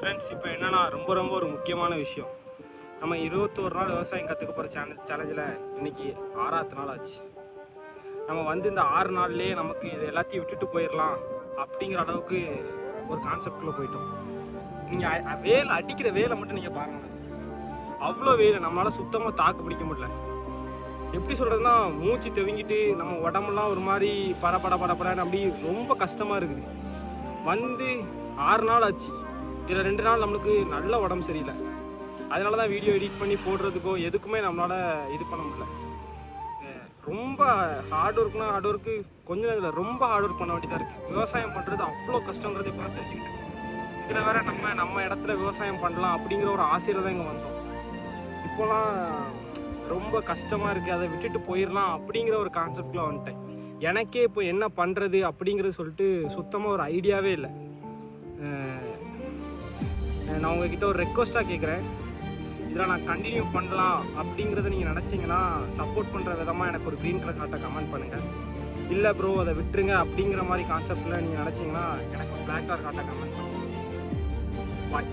Friends இப்போ என்னென்னா ரொம்ப ரொம்ப ஒரு முக்கியமான விஷயம். நம்ம இருபத்தோரு நாள் விவசாயம் கற்றுக்க போகிற சேனல் சேலஞ்சில் இன்னைக்கு ஆறாவது நாள் ஆச்சு. நம்ம வந்து இந்த ஆறு நாள்லேயே நமக்கு இது எல்லாத்தையும் விட்டுட்டு போயிடலாம் அப்படிங்கிற அளவுக்கு ஒரு கான்செப்டில் போயிட்டோம். நீங்கள் வேலை அடிக்கிற வேலை மட்டும் நீங்கள் பாருங்கள் அவ்வளோ வெயில் நம்மளால் சுத்தமாக தாக்கு பிடிக்க முடியல. எப்படி சொல்கிறதுனா மூச்சு தெவிங்கிட்டு நம்ம உடம்புலாம் ஒரு மாதிரி படபட படபடன்னு அப்படி ரொம்ப கஷ்டமாக இருக்குது. வந்து ஆறு நாள் ஆச்சு. இதில் ரெண்டு நாள் நம்மளுக்கு நல்ல உடம்பு சரியில்லை. அதனால தான் வீடியோ எடிட் பண்ணி போடுறதுக்கோ எதுக்குமே நம்மளால் இது பண்ண முடியல. ரொம்ப ஹார்ட் ஒர்க்னா ஹார்ட் ஒர்க்கு கொஞ்சம் இதில் ரொம்ப ஹார்ட் ஒர்க் பண்ண வேண்டியதாக இருக்குது விவசாயம் பண்ணுறது அவ்வளோ கஷ்டங்கிறது இப்போ தெரிஞ்சுக்கிட்டேன் இதில் வேற நம்ம நம்ம இடத்துல விவசாயம் பண்ணலாம் அப்படிங்கிற ஒரு ஆசையில் தான் இங்கே வந்தோம். இப்போலாம் ரொம்ப கஷ்டமாக இருக்குது அதை விட்டுட்டு போயிடலாம் அப்படிங்கிற ஒரு கான்செப்டில் வந்துட்டேன். எனக்கே இப்போ என்ன பண்ணுறது அப்படிங்கிறது சொல்லிட்டு சுத்தமாக ஒரு ஐடியாவே இல்லை. நான் உங்ககிட்ட ஒரு ரெக்வஸ்ட்டாக கேட்குறேன் இதில் நான் கண்டினியூ பண்ணலாம் அப்படிங்கிறத நீங்கள் நினச்சிங்கன்னா சப்போர்ட் பண்ணுற விதமாக எனக்கு ஒரு க்ரீன் கலர் கார்ட்டை கமெண்ட் பண்ணுங்கள் இல்லை ப்ரோ அதை விட்டுருங்க அப்படிங்கிற மாதிரி கான்செப்டில் நீங்கள் நினச்சிங்கன்னா எனக்கு ஒரு பிளாக் கலர் கார்ட்டை கமெண்ட் பண்ணுங்கள் பாய்